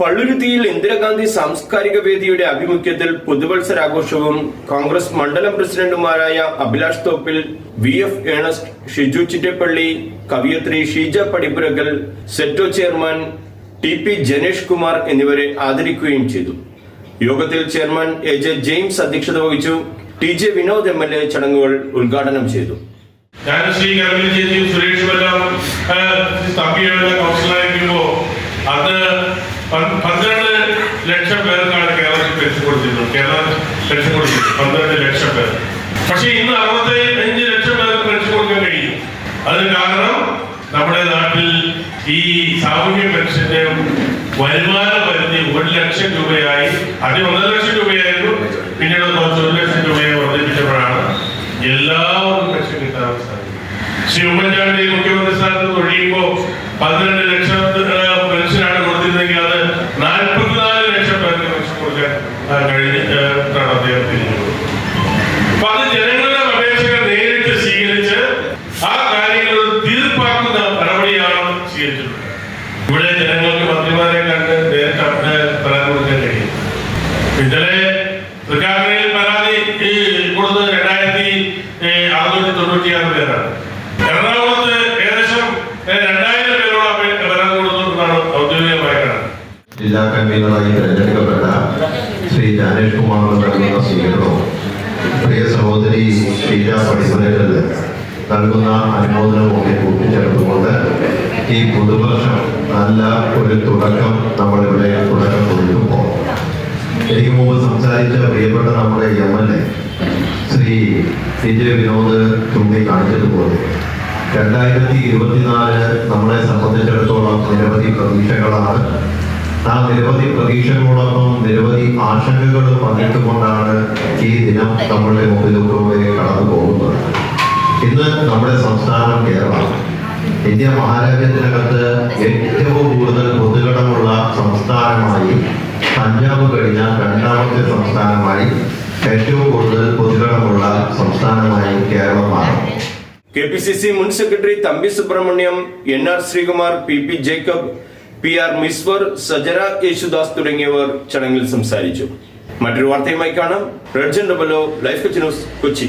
പള്ളുരുത്തിയിൽ ഇന്ദിരാഗാന്ധി സാംസ്കാരിക വേദിയുടെ ആഭിമുഖ്യത്തിൽ പുതുവത്സരാഘോഷവും കോൺഗ്രസ് മണ്ഡലം പ്രസിഡന്റുമാരായ Abhilash Thoppil V F Ernest Shiju Chittappally കവിയത്രി Sheeja Padippurakal SETO chairman T P Janesh Kumar എന്നിവരെ ആദരിക്കുകയും ചെയ്തു. യോഗത്തിൽ ചെയർമാൻ എ ജെ ജെയിംസ് അധ്യക്ഷത വഹിച്ചു. T J Vinod M L A ചടങ്ങുകൾ ഉദ്ഘാടനം ചെയ്തു. ഞാൻ ശ്രീ സുരേഷ് എല്ലാം തമ്പിയുടെ കൗൺസിലായിരിക്കുമ്പോ അത് പ- പന്ത്രണ്ട് ലക്ഷം പേർക്കാണ് കേരളത്തിൽ പെൻഷൻ കൊടുത്തിരുന്നത് കേരളം പെൻഷൻ കൊടുത്തിരുന്നത് പന്ത്രണ്ട് ലക്ഷം പേർ. പക്ഷെ ഇന്ന് അറുപത്തി അഞ്ച് ലക്ഷം പേർക്ക് പെൻഷൻ കൊടുക്കാൻ കഴിയും. അതിന് കാരണം നമ്മുടെ നാട്ടിൽ ഈ സാമൂഹ്യ പെൻഷന്റെ വരുമാന പരിധി ഒരു ലക്ഷം രൂപയായി. ആദ്യം ഒന്നര ലക്ഷം രൂപയായിരുന്നു. പിന്നീട് കുറച്ച് ഒരു ലക്ഷം രൂപയായി വർദ്ധിപ്പിച്ചപ്പോഴാണ് എല്ലാവർക്കും പെൻഷൻ കിട്ടാൻ സാധിക്കും ശ്രീ ഉമ്മൻചാണ്ടി മുഖ്യമന്ത്രി സ്ഥാനത്ത് ഒഴിയുമ്പോൾ ഒഴിയുമ്പോ പന്ത്രണ്ട് ലക്ഷം ഏഹ്, പെൻഷനാണ് കൊടുത്തിരുന്നെങ്കിൽ അത് നാൽപ്പത്തിനാല് ലക്ഷം പേർക്ക് പെൻഷൻ കൊടുക്കാൻ ആ, കഴിഞ്ഞ് ഏഹ്, ട്ടാണ് അദ്ദേഹം തിരിഞ്ഞത് അപ്പൊ അത് ജനങ്ങളുടെ അപേക്ഷകൾ നേരിട്ട് സ്വീകരിച്ച് ആ ജില്ലാ കൺവീനറായി തിരഞ്ഞെടുക്കപ്പെട്ട ശ്രീ ജാനേഷ് കുമാർ നൽകുന്ന സ്വീകരണവും പ്രിയ സഹോദരി ഷീജ പടിപ്പുരകളിൽ നൽകുന്ന അനുമോദനവും ഒക്കെ കൂട്ടിച്ചേർത്തുകൊണ്ട് ഈ പുതുവർഷം നല്ല ഒരു തുടക്കം നമ്മളിവിടെ തുടക്കം കൊടുക്കുമ്പോൾ എനിക്ക് മുമ്പ് സംസാരിച്ച പ്രിയപ്പെട്ട നമ്മുടെ M L A Shri J Vinod ചൂണ്ടിക്കാണിച്ചതുപോലെ രണ്ടായിരത്തി ഇരുപത്തിനാല് നമ്മളെ സംബന്ധിച്ചിടത്തോളം നിരവധി പ്രതീക്ഷകളാണ് ആ നിരവധി പ്രതീക്ഷകളോടൊപ്പം നിരവധി ആശങ്കകളും പങ്കിട്ടുകൊണ്ടാണ് ഈ ദിനം നമ്മുടെ മുമ്പിലൂടെ കടന്നു പോകുന്നത്. ഇന്ന് നമ്മുടെ സംസ്ഥാനം കേരളം. ഇന്ത്യ മഹാരാജ്യത്തിനകത്ത് ഏറ്റവും കൂടുതൽ പൊതുകടമുള്ള സംസ്ഥാനമായി പഞ്ചാബ് കഴിഞ്ഞ രണ്ടാമത്തെ സംസ്ഥാനമായി ഏറ്റവും കൂടുതൽ പൊതുകടമുള്ള സംസ്ഥാനമായി കേരളമാണ് കെ പി സി സി മുൻ secretary Thampi Subrahmanyam N R Sreekumar P P Jacob P R മിസ്വർ സജര യേശുദാസ് തുടങ്ങിയവർ ചടങ്ങിൽ സംസാരിച്ചു. മറ്റൊരു വാർത്തയുമായി കാണാം. റെഡ്ജൻ ഡബലോ ലൈഫ് കൊച്ചി ന്യൂസ് കൊച്ചി.